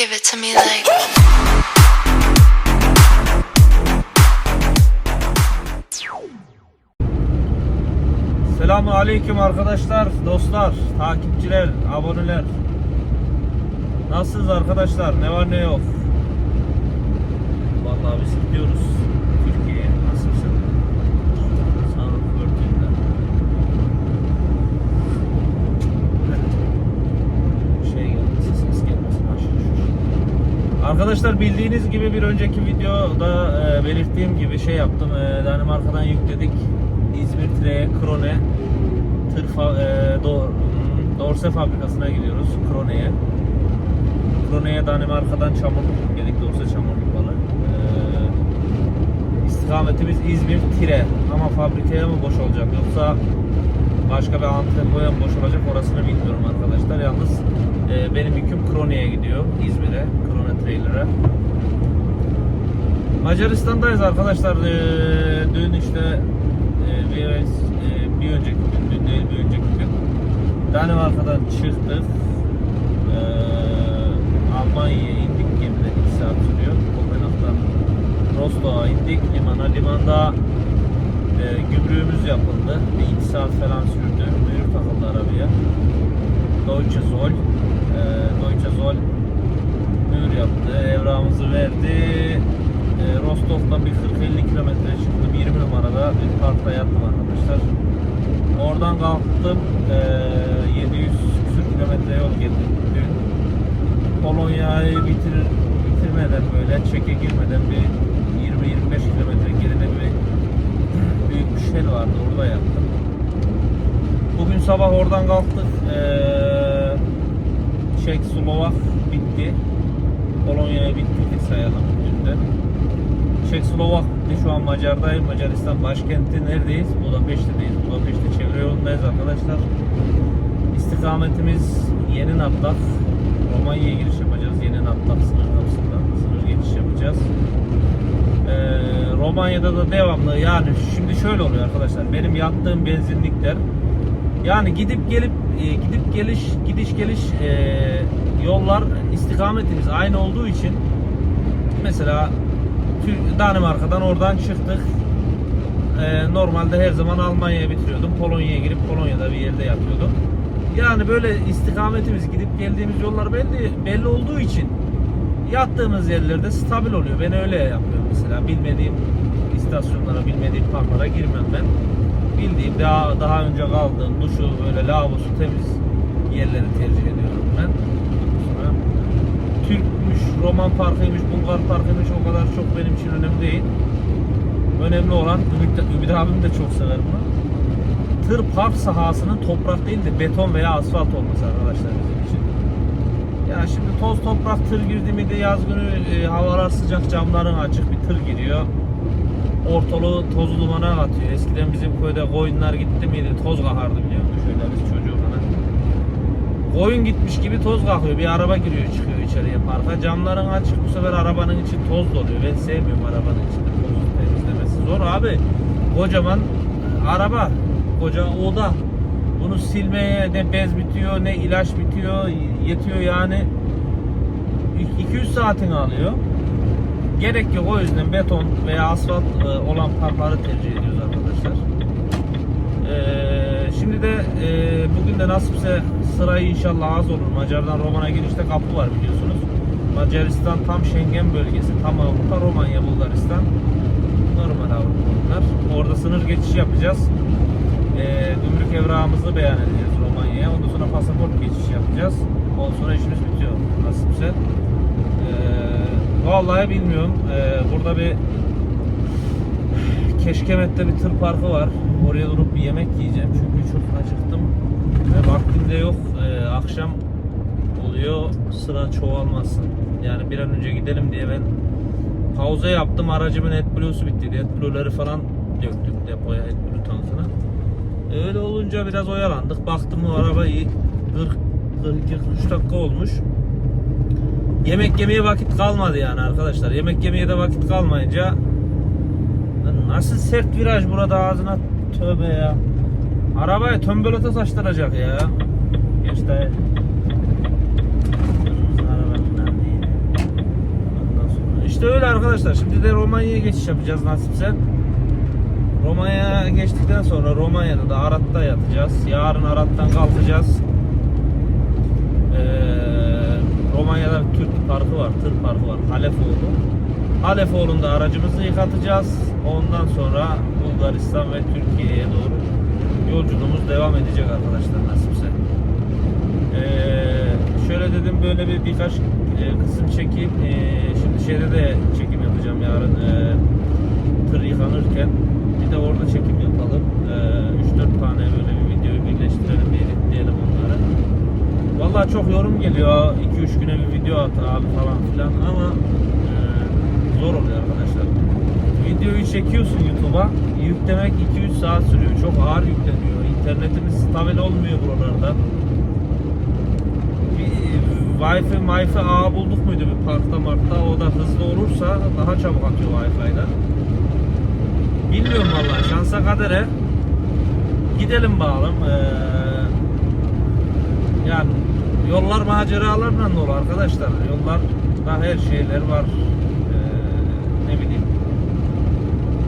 Give it to me like. Selamun Aleyküm arkadaşlar, dostlar, takipçiler, aboneler. Nasılsınız arkadaşlar? Ne var ne yok? Vallahi biz gidiyoruz. Türkiye'ye nasılsın? Sağlık örtüğünde. Şey gelmesin, ses gelmesin aşırı şu. Arkadaşlar bildiğiniz gibi bir önceki videoda e, belirttiğim gibi şey yaptım. E, Danimarka'dan yükledik. İzmir Tire, Krone tır e, hmm, Dorse fabrikasına gidiyoruz. Krone'ye. Krone'ye Danimarka'dan çamurluk yükledik. Dorse çamurluk balı. E, istikametimiz İzmir Tire. Ama fabrikaya mı boş olacak yoksa başka bir mı boş olacak orasını bilmiyorum arkadaşlar. Yalnız e, benim yüküm Krone'ye gidiyor. İzmir'e. Krone Trailer'a. Macaristan'dayız arkadaşlar. Ee, dün işte e, e, bir önceki gün, dün değil bir önceki gün Danimarka'dan çıktık. Ee, Almanya'ya indik gemide 2 saat sürüyor. Kopenhag'dan Rostok'a indik limana. Limanda e, yapıldı. Bir 2 saat falan sürdü. Mühür takıldı arabaya. Deutsche Zoll. E, Deutsche Zoll mühür yaptı. Evrağımızı verdi. E, Rostov'dan bir 40-50 kilometre çıktım. 20 numarada bir parkta yattım arkadaşlar. Oradan kalktım. E, 700 küsür kilometre yol geldim dün. Polonya'yı bitir, bitirmeden böyle çeke girmeden bir 20-25 kilometre geride bir büyük bir şel vardı. Orada yattım. Bugün sabah oradan kalktık. Ee, Çek Slovak bitti. Polonya'ya bitti sayalım dünden. Çek Slovak bitti. Şu an Macar'dayım. Macaristan başkenti neredeyiz? Budapeşte'deyiz. Budapeşte çevre yolundayız arkadaşlar. İstikametimiz Yeni Naplak. Romanya'ya giriş yapacağız. Yeni Naplak sınır kapısından sınır geçiş yapacağız. Ee, Romanya'da da devamlı yani şimdi şöyle oluyor arkadaşlar. Benim yattığım benzinlikler yani gidip gelip e, gidip geliş gidiş geliş e, yollar istikametimiz aynı olduğu için mesela Danimarka'dan oradan çıktık. E, normalde her zaman Almanya'ya bitiriyordum. Polonya'ya girip Polonya'da bir yerde yatıyordum. Yani böyle istikametimiz gidip geldiğimiz yollar belli belli olduğu için yattığımız yerlerde stabil oluyor. Ben öyle yapıyorum mesela. Bilmediğim istasyonlara, bilmediğim parklara girmem ben. Bildiğim daha daha önce kaldığım duşu böyle lavabosu temiz yerleri tercih ediyorum ben. Sonra Türkmüş, Roman parkıymış, Bulgar parkıymış o kadar çok benim için önemli değil. Önemli olan Ümit, Ümit abim de çok sever bunu. Tır park sahasının toprak değil de beton veya asfalt olması arkadaşlar bizim için. Ya şimdi toz toprak tır girdi mi de yaz günü e, havalar sıcak camların açık bir tır giriyor. Ortalığı toz dumana katıyor. Eskiden bizim köyde koyunlar gitti miydi toz kakardı biliyor musun? Şöyle biz çocuğu. Koyun gitmiş gibi toz kalkıyor. Bir araba giriyor çıkıyor içeriye parka. Camların açık bu sefer arabanın içi toz doluyor. Ben sevmiyorum arabanın içinde toz temizlemesi. Zor abi. Kocaman araba. Koca oda. Bunu silmeye ne bez bitiyor ne ilaç bitiyor. Yetiyor yani. 200 saatini alıyor. Gerek yok o yüzden beton veya asfalt e, olan parkları tercih ediyoruz arkadaşlar. E, şimdi de e, bugün de nasipse sırayı inşallah az olur. Macar'dan Roman'a girişte kapı var biliyorsunuz. Macaristan tam Schengen bölgesi. Tam Avrupa, Romanya, Bulgaristan. Normal Avrupa bunlar. Orada sınır geçişi yapacağız. E, gümrük evrağımızı beyan edeceğiz Romanya'ya. Ondan sonra pasaport geçişi yapacağız. Ondan sonra işimiz bitiyor nasipse. E, vallahi bilmiyorum. E, burada bir Keşkemet'te bir tır parkı var. Oraya durup bir yemek yiyeceğim çünkü çok acıktım ve vaktim de yok. Ee, akşam oluyor sıra çoğalmasın. Yani bir an önce gidelim diye ben pauza yaptım. Aracımın AdBlue'su bitti. AdBlue'ları falan döktük depoya AdBlue tankına. Öyle olunca biraz oyalandık. Baktım bu araba iyi. 40 43 dakika olmuş. Yemek yemeye vakit kalmadı yani arkadaşlar. Yemek yemeye de vakit kalmayınca Nasıl sert viraj burada ağzına tövbe ya. Arabaya tömbölete taştıracak ya. Geç? İşte öyle arkadaşlar. Şimdi de Romanya'ya geçiş yapacağız nasipse. Romanya'ya geçtikten sonra Romanya'da da Arat'ta yatacağız. Yarın Arat'tan kalkacağız. Ee, Romanya'da Türk parkı var, tır parkı var. Halefoğlu. Halefoğlu'nda aracımızı yıkatacağız. Ondan sonra Bulgaristan ve Türkiye'ye doğru yolculuğumuz devam edecek arkadaşlar nasipse. Ee, şöyle dedim böyle bir birkaç e, kısım çekeyim. Ee, şimdi şeyde de çekim yapacağım yarın e, tır yıkanırken. Bir de orada çekim yapalım. Ee, 3-4 tane böyle bir videoyu birleştirelim bir editleyelim onları. Vallahi çok yorum geliyor. 2-3 güne bir video at abi falan filan ama e, zor oluyor arkadaşlar. Videoyu çekiyorsun YouTube'a. Yüklemek 2-3 saat sürüyor. Çok ağır yükleniyor. İnternetimiz stabil olmuyor buralarda. Wi-Fi, Wi-Fi ağı bulduk muydu bir parkta markta o da hızlı olursa daha çabuk atıyor Wi-Fi'den. Bilmiyorum vallahi şansa kadere gidelim bakalım. Ee, yani yollar maceralarla dolu arkadaşlar. Yollarda her şeyler var. Ee, ne bileyim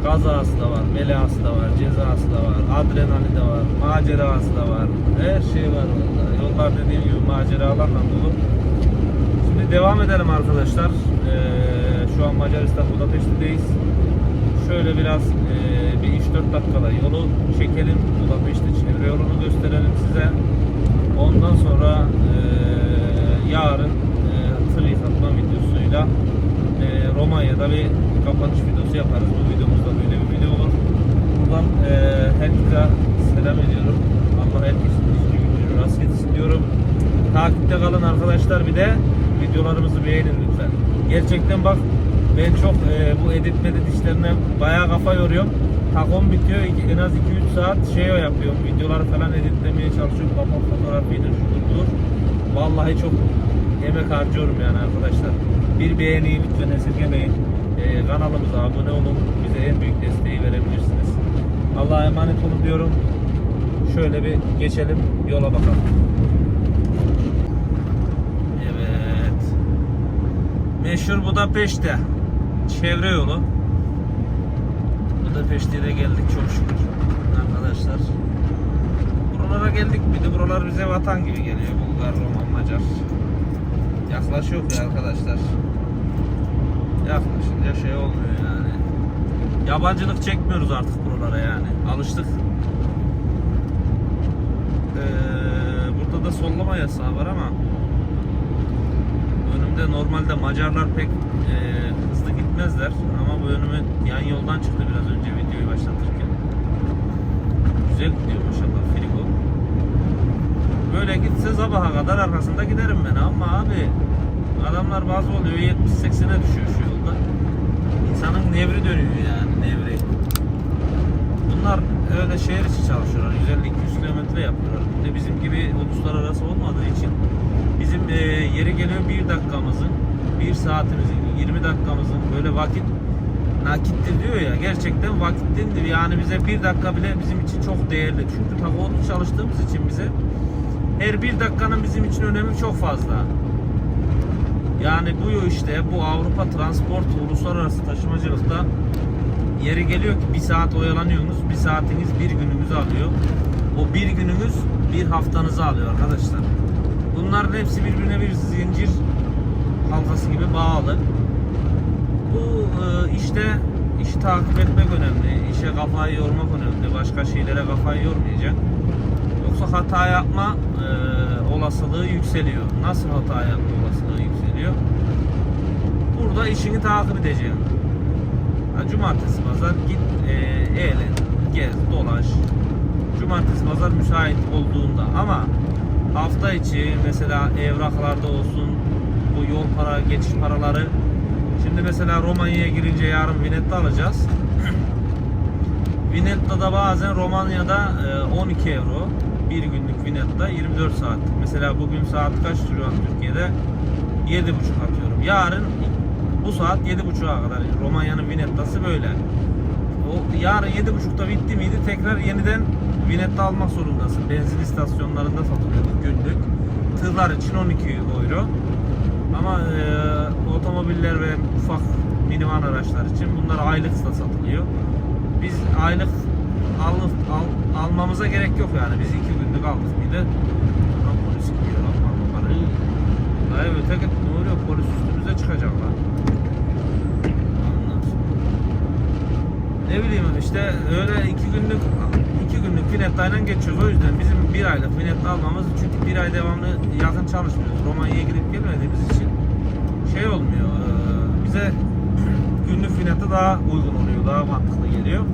kazası da var, belası da var, cezası da var, adrenali de var, macerası da var. Her şey var orada. Yollar dediğim gibi maceralarla dolu. Şimdi devam edelim arkadaşlar. Ee, şu an Macaristan Budapeşte'deyiz. Şöyle biraz e, bir 3-4 dakikada yolu çekelim. Budapeşte çevre yolunu gösterelim size. Ondan sonra e, yarın e, tır yıkatma videosuyla e, Romanya'da bir kapanış videosu yaparız. Bu videomuzda böyle bir video olur. Buradan e, herkese selam ediyorum. Allah herkesin işini gücünü rast etsin diyorum. Takipte kalın arkadaşlar bir de videolarımızı beğenin lütfen. Gerçekten bak ben çok e, bu edit işlerine bayağı kafa yoruyorum. Takom bitiyor en az 2-3 saat şey yapıyorum. Videoları falan editlemeye çalışıyorum. Kafa fotoğrafıydı şudur budur. Vallahi çok emek harcıyorum yani arkadaşlar. Bir beğeniyi lütfen esirgemeyin. E, kanalımıza abone olun. Bize en büyük desteği verebilirsiniz. Allah'a emanet olun diyorum. Şöyle bir geçelim yola bakalım. Evet. Meşhur Budapeşte. Çevre yolu. Budapeşte'ye de geldik çok şükür. Arkadaşlar. Buralara geldik miydi? Buralar bize vatan gibi geliyor. Bulgar, Roman, Macar. Yaklaşıyor ya arkadaşlar. Yaklaşınca şey olmuyor yani. Yabancılık çekmiyoruz artık buralara yani. Alıştık. Ee, burada da sollama yasağı var ama önümde normalde Macarlar pek e, hızlı gitmezler ama bu önüme yan yoldan çıktı biraz önce videoyu başlatırken. Güzel gidiyor maşallah frigo. Böyle gitse sabaha kadar arkasında giderim ben ama abi adamlar bazı oluyor 70-80'e düşüyor şu yolda. İnsanın nevri dönüyor yani nevri. Bunlar öyle şehir içi çalışıyorlar. 150-200 kilometre yapıyorlar. Bir de bizim gibi uluslararası olmadığı için bizim yeri geliyor bir dakikamızın, bir saatimizin, 20 dakikamızın böyle vakit nakittir diyor ya. Gerçekten vakittindir. Yani bize bir dakika bile bizim için çok değerli. Çünkü takoğlu çalıştığımız için bize her bir dakikanın bizim için önemi çok fazla. Yani bu işte bu Avrupa transport uluslararası taşımacılıkta yeri geliyor ki bir saat oyalanıyorsunuz. Bir saatiniz bir gününüzü alıyor. O bir gününüz bir haftanızı alıyor arkadaşlar. Bunların hepsi birbirine bir zincir halkası gibi bağlı. Bu e, işte işi takip etmek önemli. İşe kafayı yormak önemli. Başka şeylere kafayı yormayacak. Yoksa hata yapma e, olasılığı yükseliyor. Nasıl hata yapma olasılığı yükseliyor? Burada işini takip edeceksin. Ha, Cumartesi pazar git e, eğlen, gez, dolaş. Cumartesi pazar müsait olduğunda ama hafta içi mesela evraklarda olsun bu yol para geçiş paraları şimdi mesela Romanya'ya girince yarın Vinet'te alacağız. Vinetta'da bazen Romanya'da e, 12 euro bir günlük Vinetta'da 24 saat. Mesela bugün saat kaç sürüyor Türkiye'de? 7.30 atıyorum. Yarın bu saat 7.30'a kadar Romanya'nın Vinetta'sı böyle. O yarın 7.30'da bitti miydi tekrar yeniden Vinetta almak zorundasın. Benzin istasyonlarında satılıyor günlük. Tırlar için 12 euro. Ama e, otomobil otomobiller ve ufak minivan araçlar için bunlar aylık da satılıyor. Biz aylık al, al- almamıza gerek yok yani. Biz iki günlük aldık bir de. Lan polis gidiyor lan. Dayı öteki ne oluyor? Polis üstümüze çıkacak lan. Ondan sonra. Ne bileyim işte öyle iki günlük iki günlük finettayla geçiyoruz. O yüzden bizim bir aylık finetle almamız çünkü bir ay devamlı yakın çalışmıyoruz. Romanya'ya gidip gelmediğimiz için şey olmuyor. Bize günlük finette daha uygun oluyor. Daha mantıklı geliyor.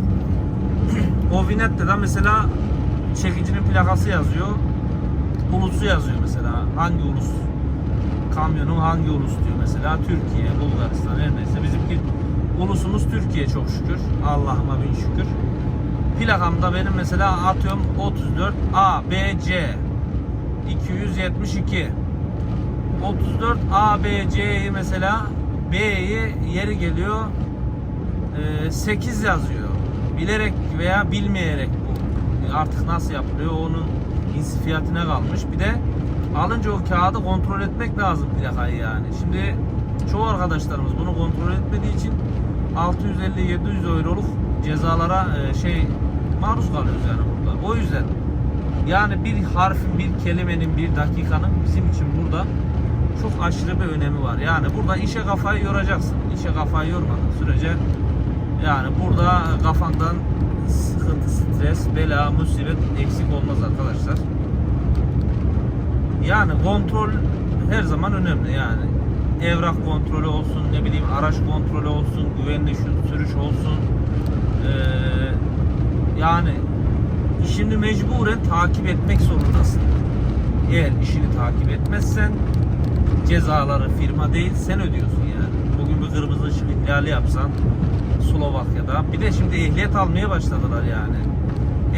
O vinette de mesela çekicinin plakası yazıyor. Ulusu yazıyor mesela. Hangi ulus? Kamyonun hangi ulus diyor mesela. Türkiye, Bulgaristan her neyse. Bizimki ulusumuz Türkiye çok şükür. Allah'ıma bin şükür. Plakamda benim mesela atıyorum 34 A, B, C 272 34 A, B, C'yi mesela B'yi yeri geliyor e, 8 yazıyor. Bilerek veya bilmeyerek bu artık nasıl yapılıyor onun insifiyatine kalmış. Bir de alınca o kağıdı kontrol etmek lazım plakayı yani. Şimdi çoğu arkadaşlarımız bunu kontrol etmediği için 650-700 euroluk cezalara e, şey maruz kalıyoruz yani burada. O yüzden yani bir harfin, bir kelimenin, bir dakikanın bizim için burada çok aşırı bir önemi var. Yani burada işe kafayı yoracaksın. İşe kafayı yormadığın sürece yani burada kafandan sıkıntı, stres, bela, musibet eksik olmaz arkadaşlar. Yani kontrol her zaman önemli yani. Evrak kontrolü olsun, ne bileyim araç kontrolü olsun, güvenli sürüş olsun. Ee, yani işini mecburen takip etmek zorundasın. Eğer işini takip etmezsen cezaları firma değil sen ödüyorsun yani. Bugün bir kırmızı ışık ihlali yapsan Slovakya'da bir de şimdi ehliyet almaya başladılar yani.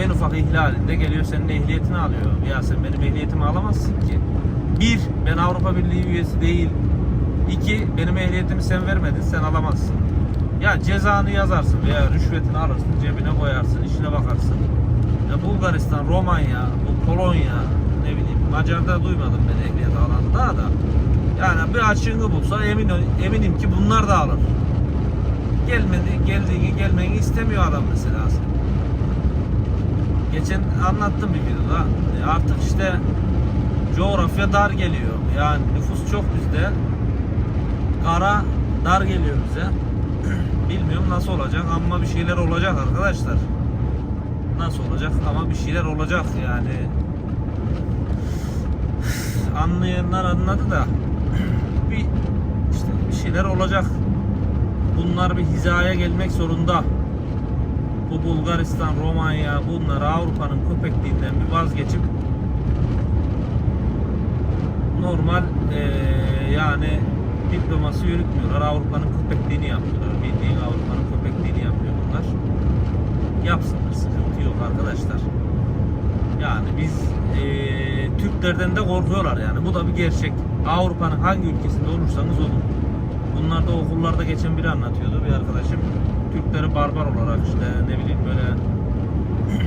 En ufak ihlalinde geliyor senin ehliyetini alıyor. Ya sen benim ehliyetimi alamazsın ki. Bir, ben Avrupa Birliği üyesi değil. İki, benim ehliyetimi sen vermedin, sen alamazsın. Ya cezanı yazarsın veya rüşvetini alırsın, cebine koyarsın, işine bakarsın. Ya Bulgaristan, Romanya, bu Polonya, ne bileyim Macar'da duymadım ben ehliyet alanı daha da. Yani bir açığını bulsa emin eminim ki bunlar da alır. Gelmedi, geldiğini gelmeni istemiyor adam mesela. Geçen anlattım bir videoda. E, Artık işte coğrafya dar geliyor. Yani nüfus çok bizde. Kara dar geliyor bize. Bilmiyorum nasıl olacak ama bir şeyler olacak arkadaşlar. Nasıl olacak ama bir şeyler olacak yani. Anlayanlar anladı da bir işte bir şeyler olacak. Bunlar bir hizaya gelmek zorunda. Bu Bulgaristan, Romanya bunlar Avrupa'nın köpekliğinden bir vazgeçip normal eee, yani diplomasi yürütmüyorlar. Avrupa'nın köpekliğini yapıyorlar. Bildiğin Avrupa'nın köpekliğini yapıyor bunlar. Yapsınlar. Sıkıntı yok arkadaşlar. Yani biz eee, Türklerden de korkuyorlar yani. Bu da bir gerçek. Avrupa'nın hangi ülkesinde olursanız olun. Bunlar da okullarda geçen biri anlatıyordu bir arkadaşım. Türkleri barbar olarak işte ne bileyim böyle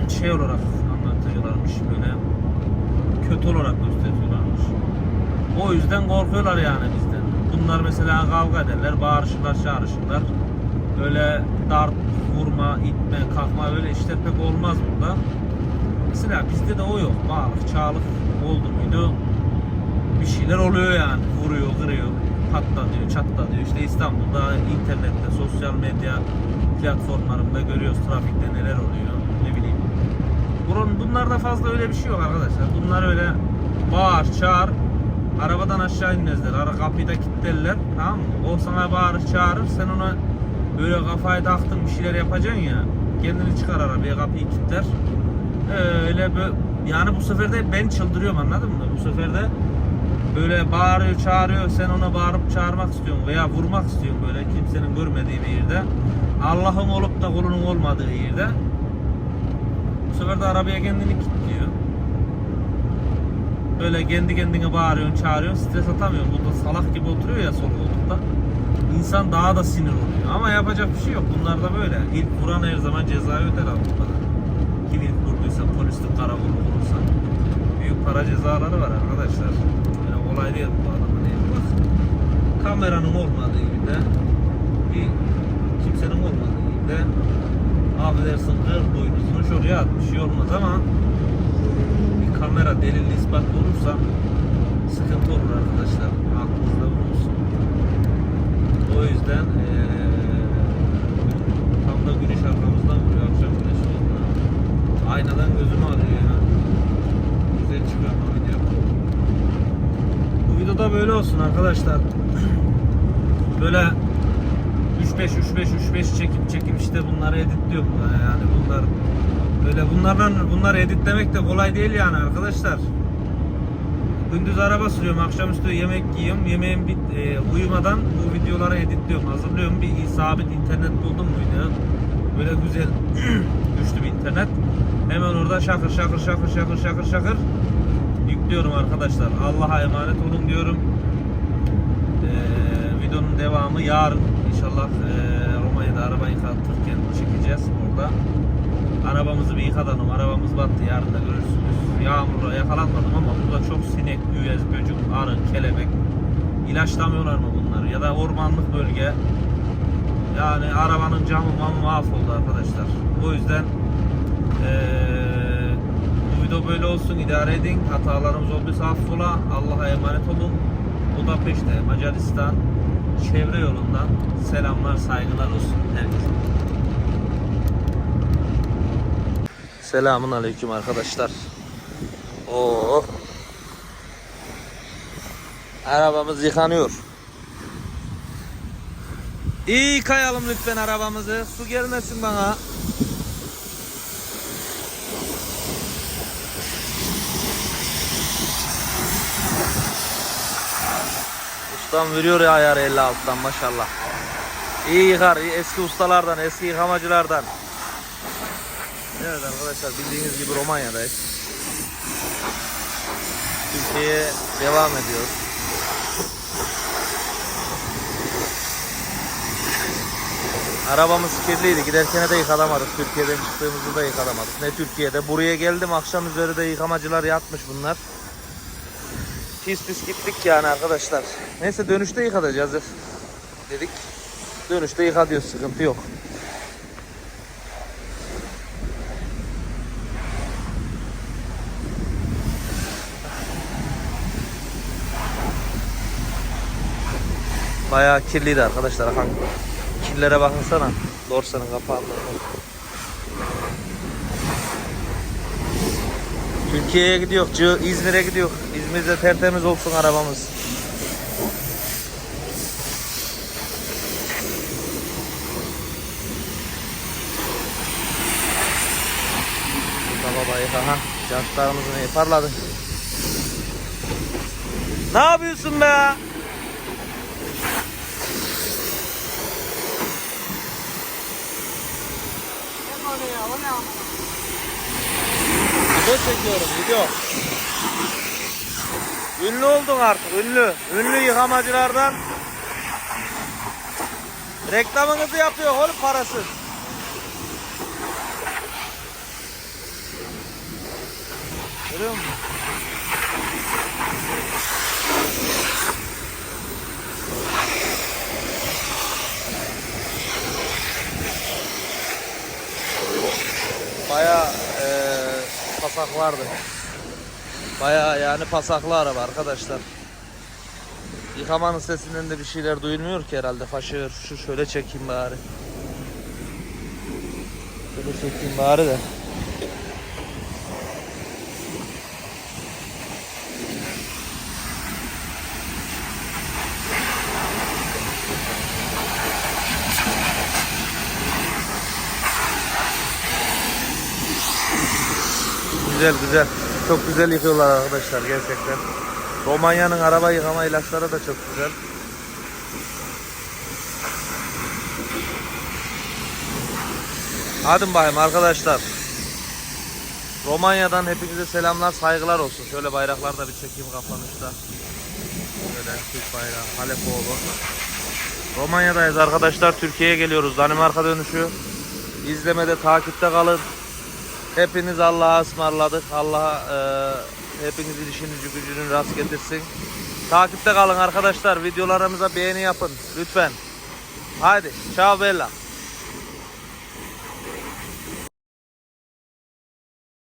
şey olarak anlatıyorlarmış böyle kötü olarak gösteriyorlarmış. O yüzden korkuyorlar yani bizden. Bunlar mesela kavga ederler, bağırışırlar, çağrışırlar. Öyle darp, vurma, itme, kalkma öyle işler pek olmaz burada. Mesela bizde de o yok. Bağırık, çağlık oldu muydu bir şeyler oluyor yani. Vuruyor, kırıyor, patlatıyor, çatlatıyor. İşte İstanbul'da internette, sosyal medya platformlarında görüyoruz trafikte neler oluyor. Ne bileyim. Bunlarda fazla öyle bir şey yok arkadaşlar. Bunlar öyle bağır, çağır, arabadan aşağı inmezler. Ara kapıyı da kilitlerler. Tamam mı? O sana bağırır, çağırır. Sen ona böyle kafayı taktın bir şeyler yapacaksın ya. Kendini çıkar arabaya, kapıyı kilitler. Öyle böyle yani bu sefer de ben çıldırıyorum anladın mı? Bu sefer de böyle bağırıyor çağırıyor sen ona bağırıp çağırmak istiyorsun veya vurmak istiyorsun böyle kimsenin görmediği bir yerde Allah'ın olup da kulunun olmadığı yerde bu sefer de arabaya kendini kilitliyor böyle kendi kendine bağırıyorsun çağırıyorsun stres atamıyorsun. Burada salak gibi oturuyor ya sol koltukta. İnsan daha da sinir oluyor. Ama yapacak bir şey yok. Bunlar da böyle. İlk vuran her zaman cezayı öder Avrupa'da kim ilk vurduysa polislik karakolu vurursa. Büyük para cezaları var arkadaşlar. Böyle kolay değil bu adamın eli bak. kameranın olmadığı gibi de bir kimsenin olmadığı gibi de affedersin kır boynuzunu şuraya atmış olmaz ama kamera delil ispat olursa sıkıntı olur arkadaşlar. Aklınızda bulunsun. O yüzden eee tam da güneş arkamızdan vuruyor. Akşam güneşi oldu aynadan gözümü arıyor ya. Güzel çıkıyor ama video. Bu videoda böyle olsun arkadaşlar. Böyle 3-5 3-5 3-5 çekim çekim işte bunları editliyorum ben yani. Bunlar böyle bunlardan bunları editlemek de kolay değil yani arkadaşlar. Gündüz araba sürüyorum, akşamüstü yemek yiyorum. Yemeğim bit e, uyumadan bu videoları editliyorum, hazırlıyorum. Bir sabit internet buldum muydu? Böyle güzel güçlü bir internet. Hemen orada şakır şakır şakır şakır şakır şakır yüklüyorum arkadaşlar. Allah'a emanet olun diyorum. Ee, videonun devamı yarın inşallah ee, Romanya'da araba yıkatırken çekeceğiz orada. Arabamızı bir yıkatalım. Arabamız battı. Yarın da görürsünüz. Yağmurla yakalanmadım ama burada çok sinek, üyez, böcek, arı, kelebek. İlaçlamıyorlar mı bunları? Ya da ormanlık bölge. Yani arabanın camı mamı mahvoldu arkadaşlar. O yüzden eee, bu video böyle olsun. idare edin. Hatalarımız olduysa affola. Allah'a emanet olun. Budapeşte, Macaristan çevre yolundan selamlar, saygılar olsun herkese. Selamun aleyküm arkadaşlar. Oo. Arabamız yıkanıyor. İyi yıkayalım lütfen arabamızı. Su gelmesin bana. Ustam veriyor ya ayarı 56'dan maşallah. İyi yıkar. eski ustalardan, eski yıkamacılardan. Evet arkadaşlar bildiğiniz gibi Romanya'dayız. Türkiye'ye devam ediyoruz. Arabamız kirliydi. Giderken de yıkatamadık. Türkiye'den çıktığımızda da yıkatamadık. Ne Türkiye'de. Buraya geldim. Akşam üzeri de yıkamacılar yatmış bunlar. Pis pis gittik yani arkadaşlar. Neyse dönüşte yıkatacağız dedik. Dönüşte yıkatıyoruz. Sıkıntı yok. Bayağı kirliydi arkadaşlar. Hangi kirlere bakınsana. Dorsanın kapağında. Türkiye'ye gidiyor, İzmir'e gidiyor. İzmir'de tertemiz olsun arabamız. Burada baba yıka ha. Jantlarımızı iyi Video çekiyorum video. Ünlü oldun artık ünlü. Ünlü yıkamacılardan reklamınızı yapıyor oğlum parasız. Görüyor musun? Baya pasak vardı. Baya yani pasaklı araba arkadaşlar. Yıkamanın sesinden de bir şeyler duyulmuyor ki herhalde. Faşır şu şöyle çekeyim bari. Şöyle çekeyim bari de. Güzel güzel. Çok güzel yıkıyorlar arkadaşlar gerçekten. Romanya'nın araba yıkama ilaçları da çok güzel. Hadi bakayım arkadaşlar. Romanya'dan hepinize selamlar, saygılar olsun. Şöyle bayraklar da bir çekeyim kapanışta. Şöyle Türk bayrağı, Halepoğlu. Romanya'dayız arkadaşlar. Türkiye'ye geliyoruz. Danimarka dönüşü. İzlemede takipte kalın. Hepiniz Allah'a ısmarladık. Allah e, hepinizin işinizi gücünün rast getirsin. Takipte kalın arkadaşlar. Videolarımıza beğeni yapın lütfen. Haydi. Ciao bella.